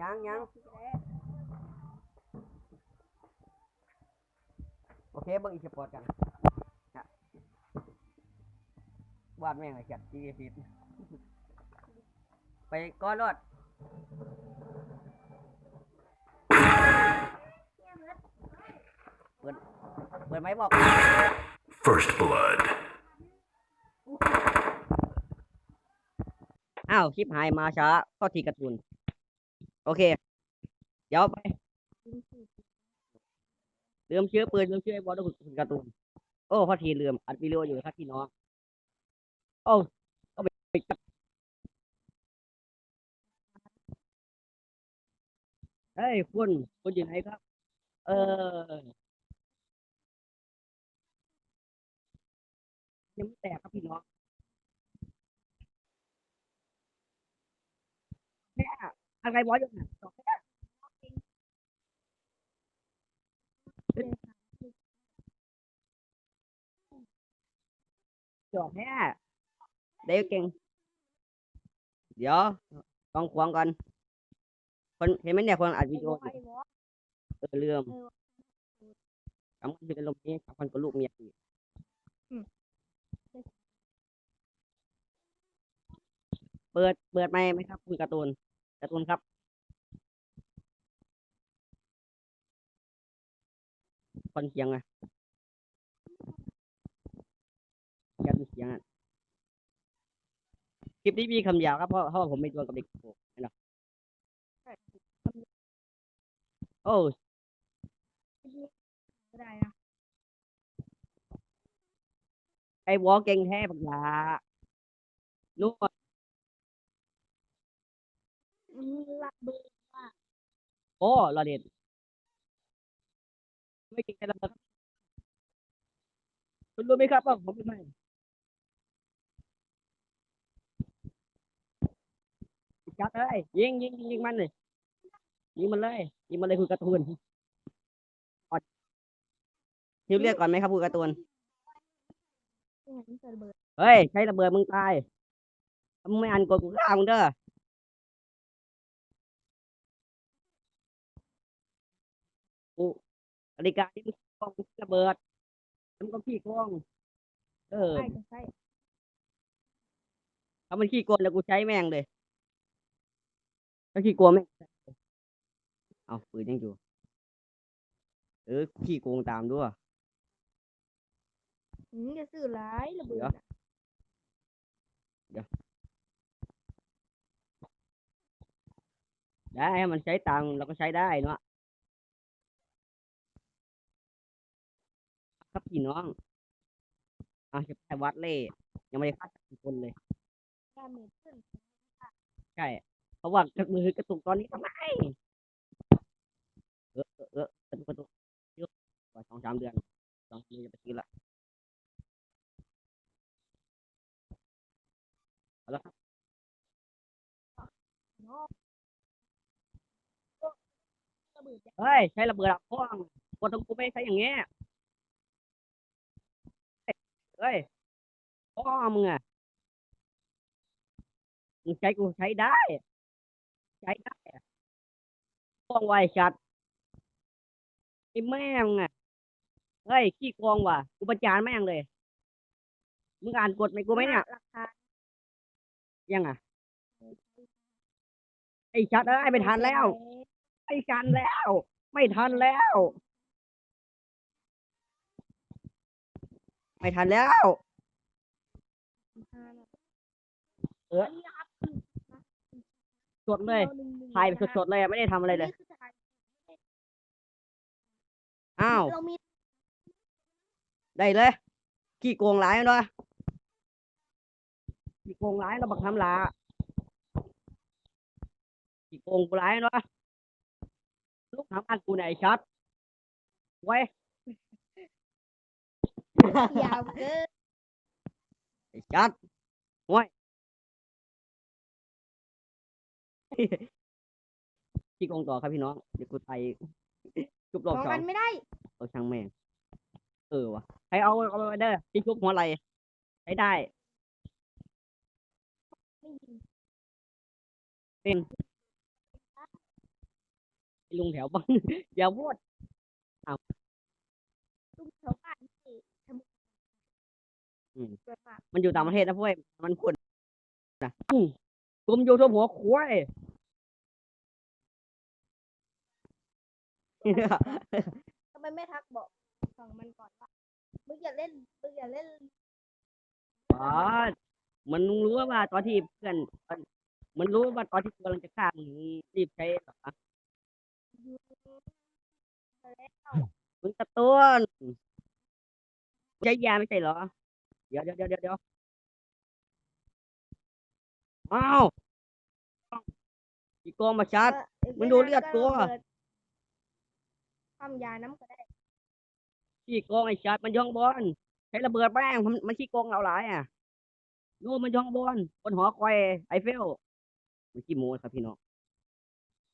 ยังยังโอเคเบิ่งอีกสปอร์ตกันนะวาดแม่งไอ้เขียดจีพีไปก้อนรอดเปิดเปิดไหมบอก First blood. อ้าวคลิปหายมาช้าก็ทีการ์ตูน โอเค เดี๋ยวไปลืมชื่อปืนลืมชื่อไอ้บอลด้วยคุณการ์ตูนโอ้พอทีลืมอัดวิดีโออยู่ครับพี่น้องโอ้ก็ไปไปเฮ้ยคุณคุณอยู่ไหนครับ เออยังไม่แตกครับพี่น้อง แม่ อะไรบอสอยู่ไหนบอกแม่จอกแม่เดี๋ยวเก่ง เดี๋ยวต้องควงก่อนคนเห็นไหมเนี่ยคนอัดวิดีโออยู่เออเรื่องกำลังอยู่ในลมนี้กับคนกับลูกเมียอยู่เปิด เปิดไหมค์ไหมครับ คุณการ์ตูน การ์ตูนครับคนเสียงอะยันเสียงอะคลิปนี้มีคำหยาบครับ เพราะเพราะว่าผมไม่โดนกับเด็กโกเห็นหรอโอ้ได้นะไอ้วอเก่งแท้ปักหลานู่น ระเบิดโอ้ระเด็ดไม่ก่งแค่ระเบิดคุณรู้ไหมครับว่าผมเป็นไงจัดเลยยิงยิงยิงยิงมันเลยยิงมันเลยยิงมันเลยคุณการ์ตูนอดฮิวเรียกก่อนไหมครับคุณการ์ตูนเฮ้ยใช้ระเบิดมึงตายมึงไม่อ่านกฎกูฆ่ามึงเด้อ นาฬิกาที่มึงกองมึงระเบิดแล้วมึงก็ขี้โกงเออ ใช่ก็ใช่ถ้ามันขี้โกงแล้วกูใช้แม่งเลยถ้าขี้โกงแม่งเอาปืนยังอยู่ เออขี้โกงตามด้วยหืมจะซื้อหลายระเบิดอะได้ให้มันใช้ตังค์เราก็ใช้ได้เนาะ พี่น้องอะจะไปวัดเล่ยังไม่ได้ฆ่าสักคนเลยแค่เมตรขึ้นใช่เพราะว่ามือกระตุกตอนนี้ทำไมเออเออเออกระตุกกระตุกเยอะกว่าสองสามเดือนสองปีจะไปซื้อละเอาละครับระเบิดอะเฮ้ยใช้ระเบิดอะพ่องกดตรงกูไม่ใช้อย่างเงี้ย เฮ้ยพ่อมึงอะมึงใช้กูใช้ได้ ใช้ได้อะพ่องไวชัดไอ้แม่งอะเฮ้ยขี้โกงว่ะกูประจานแม่งเลย มึงอ่านกฎไหมกูไหมเนี่ยราคายังอะไอ้ชัดเอ้ยไม่ทันแล้ว ไม่ทันแล้ว ไม่ทันแล้ว ไม่ทันแล้ว เออสดเลยถ่ายไปสดๆเลยอะไม่ได้ทำอะไรเลย อ้าว เรามีได้เลยขี้โกงหลายเนาะขี้โกงหลายเราบักทำลาขี้โกงกูหลายเนาะลูกทำอันกูไหนยไอ้ชัดไว้ ยยาวเกินไอ้ชัดไว้ยขี้โกงต่อครับพี่น้อง เดี๋ยวกูไทยจุบรอบสองสออังนไม่ได้ เอาช่างแม่งเออวะใครเอาเอาไปเด้อที่ชุบหัวไหล่ใช้ได้ไม่ยิงเป็นไอ้ลุงแถวบ้านอย่าพูดตุ้มแถวบ้านที่ทำ อืมเกิดมามันอยู่ต่างประเทศนะพวกเว้ยมันพูดนะอืมกลุ่มยูทูบหัวควาย ทำไมไม่ทักบอกฝั่งมันก่อนว่ามึงอย่าเล่นมึงอย่าเล่นอ๋อมันรู้ว่าตอนที่เพื่อนมันรู้ว่าตอนที่กำลังจะฆ่ามึงรีบใช้หรอยูทูบแล้วมึงตะต้นใช้ยาไม่ใช่เหรอ เดี๋ยวเดี๋ยวเดี๋ยวเดี๋ยวเดี๋ยวอ้าวอีกองมาชัดมึงดูเลือดตัว ทำยาน้ำก็ได้ขี้โกงไอ้ชัดมันย่องบอลใช้ระเบิดแป้งมันมันขี้โกงเราหลายอะดูมันย่องบอลบนหอคอยไอเฟลมันขี้โม้ครับพี่น้อง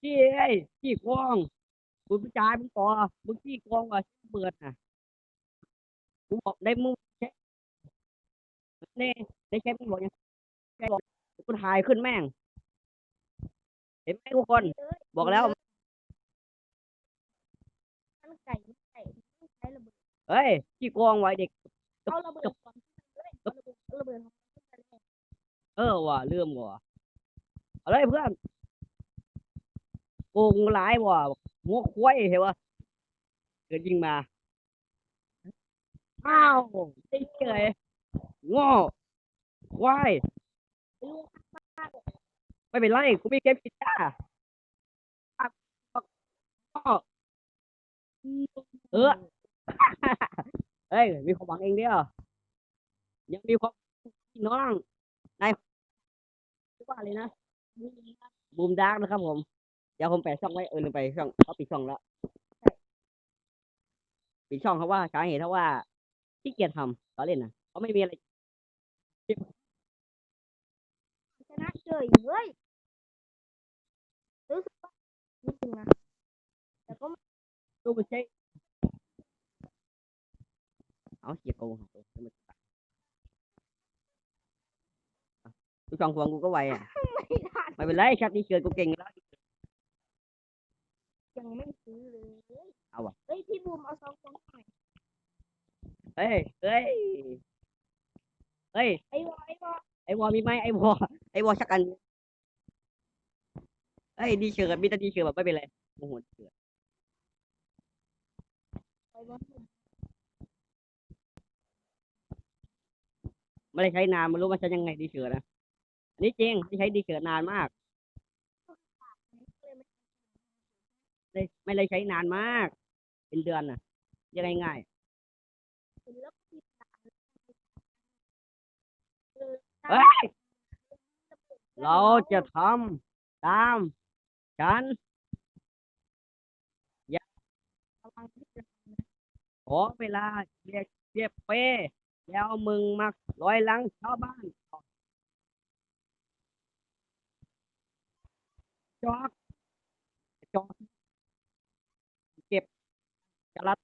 ขี้ไอ้ยขี้โกงกูไปจ่ายมึงต่อมึงขี้โกงว่ะระเบิดน่ะกูบอกได้มึงใช้เน่ได้ใช้มึงบอกยังใช้บอกกูถ่ายขึ้นแม่ง เห็นไหมทุกคนเลยบอกแล้ว มันไก่มันไก่มันใช้ระเบิดเฮ้ยขี้โกงไว้เด็ก เอาระเบิดก่อนเลยเอาระเบิดเอาระเบิดของมันขึ้นไปเลยเออว่ะเรื่มว่ะเอาเลยเพื่อนโกงหลายว่ะหัวควายเห็นปะเกิดยิงมาอ้าวไอ้เฉย โง่ควายไม่เป็นไรกูมีเกมกีตาร์เออเฮ้ย มีความหวังเองเดียวยังมีความน้องนายชื่อว่าอะไรนะบูมดาร์กนะครับผมเดี๋ยวผมแปะช่องไว้เออลืมไปช่องเขาปิดช่องแล้วปิดช่องเขาว่าสาเหตุเพราะว่าขี้เกียจทำเขาเล่นนะเขาไม่มีอะไร ชนะเฉยเว้ยรู้สึกว่านิดนึงนะแต่ก็ไม่ดูมันใช่เอาเกียโกงของตัวให้มัน ฮ้ยพี่บูมเอาซองของหน่อยเฮ้ย ไอวอไอวอไอวอมีไหมไอวอไอวอชักกันเฮ้ยดีเชิร์มีแต่ดีเชิร์แบบไม่เป็นไรโอ้โหดีเชิร์ไอวอไม่ได้ใช้นานไมันรู้ว่าใช้ยังไงดีเชิร์นะอันนี้จริงไม่ใช้ดีเชิร์นานมากไม่ไม่ได้ใช้นานมาก เป็นเดือนน่ะ ยังไงง่าย เป็นแล้วก็มีตาเออ เฮ้ย เราจะทำตามฉันระวังที่จะขอเวลาเรียกเรียบเป้แล้วมึงมาร้อยหลังชาวบ้านจอกจอกเก็บสลัด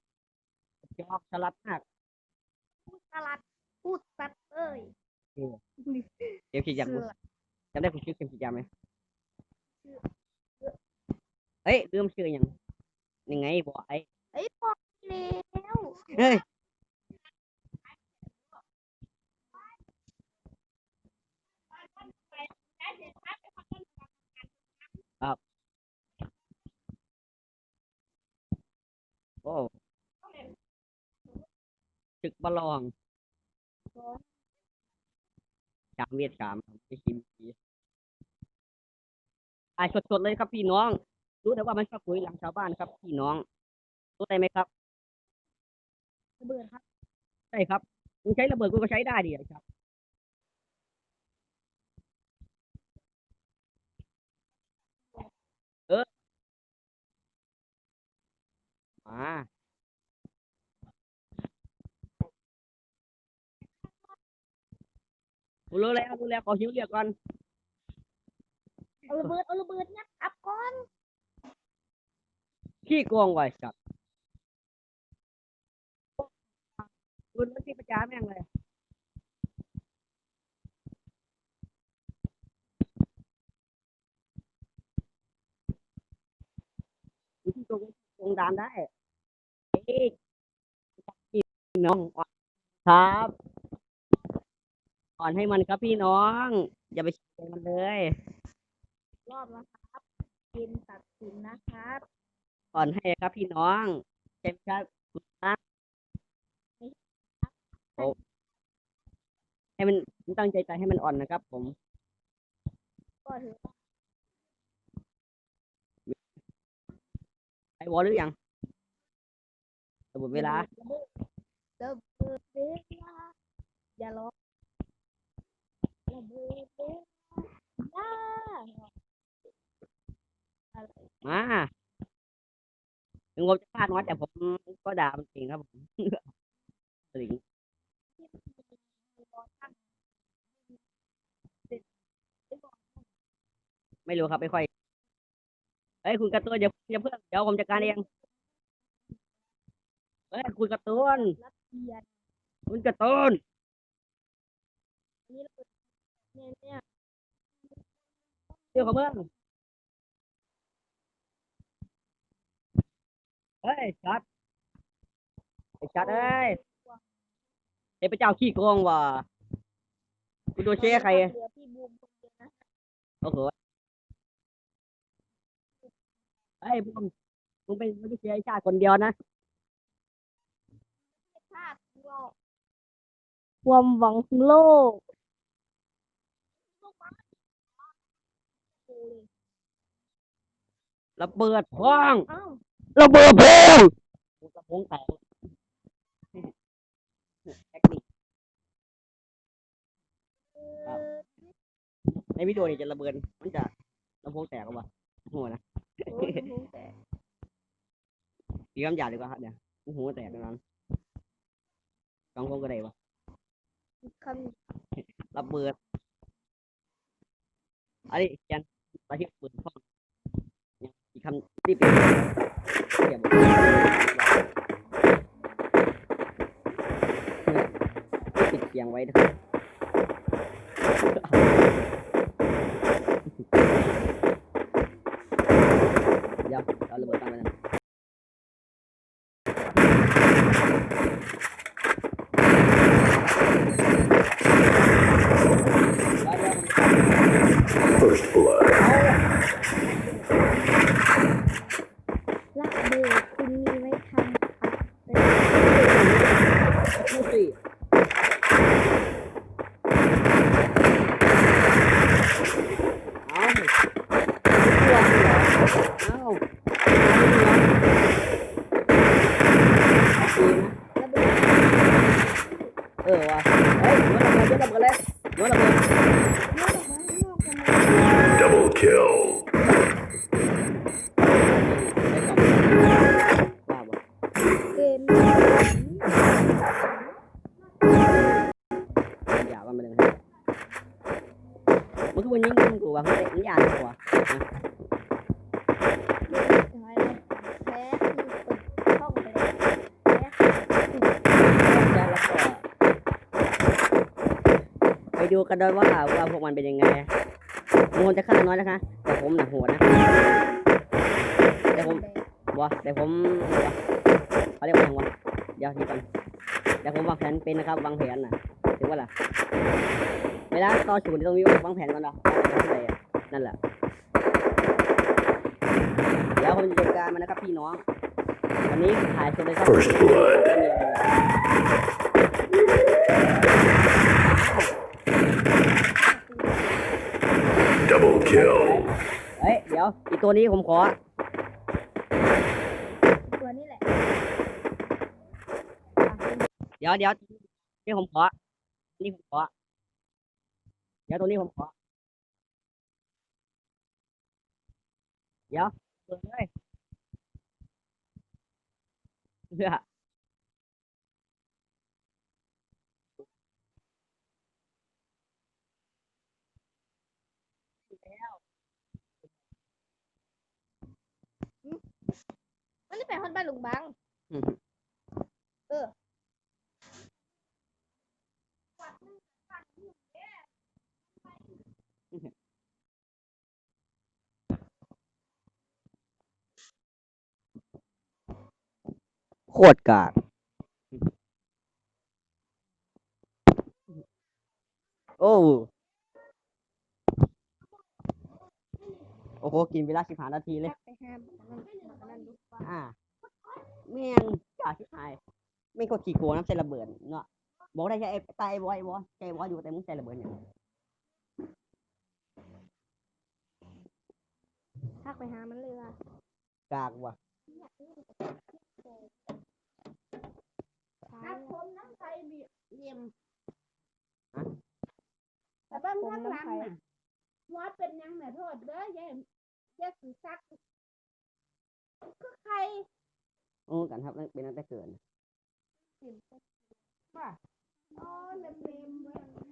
จอกสลัดมากพูดสลัดพูดสัตว์เอ้ย เดี๋ยวคิดอยากเสืรู้อจำได้คุณชื่อเข็มฉีดยาไหมชื่อเฮ้ยลืมชื่อยังยังไงบอกไอ้ไอ้ยบอกแล้วเฮ้ยครับโอ้ศึกบอลลอง จามเวียดสามไปชิมทีอ่าสดๆเลยครับพี่น้อง รู้แต่ว่ามันชอบคุยหลังชาวบ้านครับ พี่น้องรู้ได้ไหมครับระเบิดครับใช่ครับมึงใช้ระเบิดกูก็ใช้ได้ดิไอ้ครับเออมา รู้แล้วรู้แล้วขอหิวเรียกก่อนเอาระเบิดเอาระเบิดงัดอับก่อนขี้โกงไว้สัตว์คุณมันที่ประจานแม่งเลยตรงตรงดามได้เอ้ยพี่น้องครับ อ่อนให้มันครับพี่น้อง อย่าไปเชียร์มันเลย รอบนะครับกินตัดสินนะครับอ่อนให้ครับพี่น้องใช่ไหมครับคุณนะโอ้ให้มันผมตั้งใจใจให้มันอ่อนนะครับ ผมก็ถือว่าไอวอลหรือยังระบบเวลาระเบิดระเบิดเวลาอย่าร้อง มาถึงผมจะพลาดน้อยแต่ผมก็ด่ามันจริงครับผมสลิงไม่รู้ครับไม่ค่อยเฮ้ยคุณกระตูนอย่าอย่าเพิ่งเดี๋ยวผมจัดการเองเฮ้ยคุณกระตูนรัสเซียนคุณกระตูนนี่ระ เบิดเนี่ยเนี่ยเดี๋ยวเขาเพิ่งเฮ้ยชัดไอ้ชัดเอ้ยไอ้พระเจ้าขี้โกงว่ะคุณดูเช่ใครเหลือพี่บูมคนเดียวนะโอ้โหเฮ้ยมึงมึงเป็นมนุษยชาติคนเดียวนะชาติโลกความหวังของโลก ระเบิดพร้องอ้าวระเบิดเพลิงกระพงแตกเทคนิคครับในวิดีโอนี่จะระเบิดมันจะลำโพงแตกหรือเปล่าโอ้โหนะโอ้ยหูแตกตีคำหยาบดีกว่าครับเนี่ยโอ้โหแตกแน่นอนสองคนก็ได้ปะคำ ระเบิดอันนี้ยันไปที่ปืนพ่องเนี่ยอีกคำรีบเปลี่ยนเดี๋ยวบอกปิดเสียงไว้นะครับเดี๋ยวเอาระเบิดตั้งไว้นะ First blood. ละเบิดคุณมีไว้ทำอะไร พูดสิเอาไม่กลัว เหรอเอาดีนะระเบิดเออว่ะเฮ้ยโยนระเบิดโยนระเบิดเลยโยนระเบิดเรื่องออกมาข้างนอกกันมา Double kill. ว่าบ่เกมอย่าว่ามันเลยนะมันคือวันยิงกันกูว่าเฮ้ยมันยากกว่า แพ้คือเปิดช่องไปเลยแพ้ แล้วก็ไป ดูกันด้วยว่าว่าพวกมันเป็นยังไงมันจะฆ่าน้อยนะคะ แต่ผมหนักหัวนะแต่ผมวะแต่ผมเขาเรียกว่าไงวะเดี๋ยวนี่ก่อนแต่ผมวางแผนเป็นนะครับวางแผนนะถือว่าล่ะเวลาต่อศูนตรงนี้วางแผนก่อนเนาะนั่นแหละเดี๋ยวผมจะจัดการมันนะครับพี่น้องวันนี้ถ่ายเสร็จเลยครับ First blood. คือ Double kill. เฮ้ย เดี๋ยวอีกตัวนี้ผมขอ ตัวนี้แหละเดี๋ยวเดี๋ยวนี่ผมขอ นี่ผมขอ เดี๋ยวตัวนี้ผมขอ เดี๋ยวเปิดเลยเพื่อ มันจะไปฮอนบ้านลุงบังอืม เออโคตรกากโอ้ โอ้โห กินเวลาสิบห้านาทีเลยทักไปห้ามมันมันนั่นลูกป้า อ่าแม่งจ่าชิบหายแม่งก็ขี่โกงน้ำใส่ระเบิดเนาะบอกได้แค่ไอ้ตายไอ้บอยไอ้บอยใจบอยอยู่แต่มึงใส่ระเบิดเนี่ยทักไปหามันเลยว่ะกากว่ะท้ายผมน้ำไทยเยี่ยมฮะแต่บ้านข้างหลังน่ะหัวเป็นหยังน่ะโทษเด้อยายยายสุซัก คือใครโอ้กันครับเป็นตั้งแต่เกิดว่าอ๋อเล็มๆเว้ย